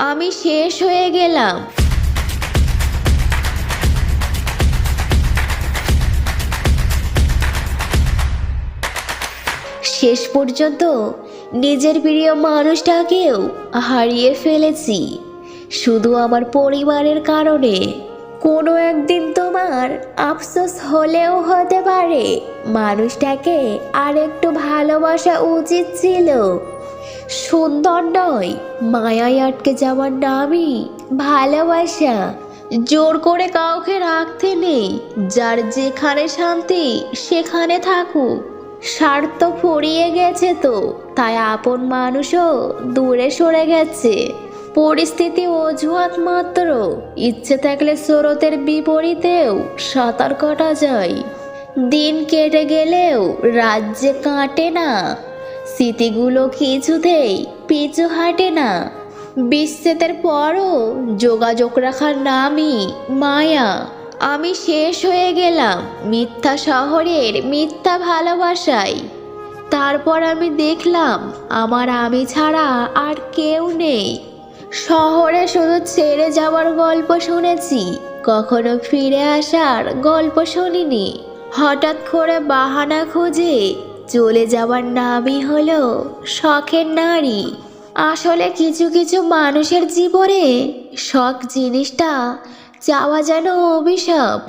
আমি শেষ হয়ে গেলাম। শেষ পর্যন্ত নিজের প্রিয় মানুষটাকেও হারিয়ে ফেলেছি। শুধু আমার পরিবারের কারণে। কোনো একদিন তোমার আফসোস হলেও হতে পারে। মানুষটাকে আর একটু ভালোবাসা উচিত ছিল। সুন্দর নয়, মায়ায় আটকে যাওয়ার নামই ভালোবাসা। জোর করে কাউকে রাখতে নেই, যার যেখানে শান্তি সেখানে থাকুক। স্বার্থ ফুরিয়ে গেছে তো, তাই আপন মানুষও দূরে সরে গেছে। পরিস্থিতি অজুহাত মাত্র, ইচ্ছে থাকলে স্রোতের বিপরীতেও সাঁতার কাটা যায়। দিন কেটে গেলেও রাজ্যে কাটে না স্মৃতিগুলো কিছুতেই পিছু হাঁটে না। বিচ্ছেদের পরও যোগাযোগ রাখার নামই মায়া। আমি শেষ হয়ে গেলাম মিথ্যা শহরের মিথ্যা ভালোবাসায়। তারপর আমি দেখলাম, আমার আমি ছাড়া আর কেউ নেই। শহরে শুধু ছেড়ে যাওয়ার গল্প শুনেছি, কখনো ফিরে আসার গল্প শুনিনি। হঠাৎ করে বাহানা খুঁজে চলে যাওয়ার নামই হলো শখের নারী। আসলে কিছু কিছু মানুষের জীবনে শখ জিনিসটা চাওয়া যেন অভিশাপ।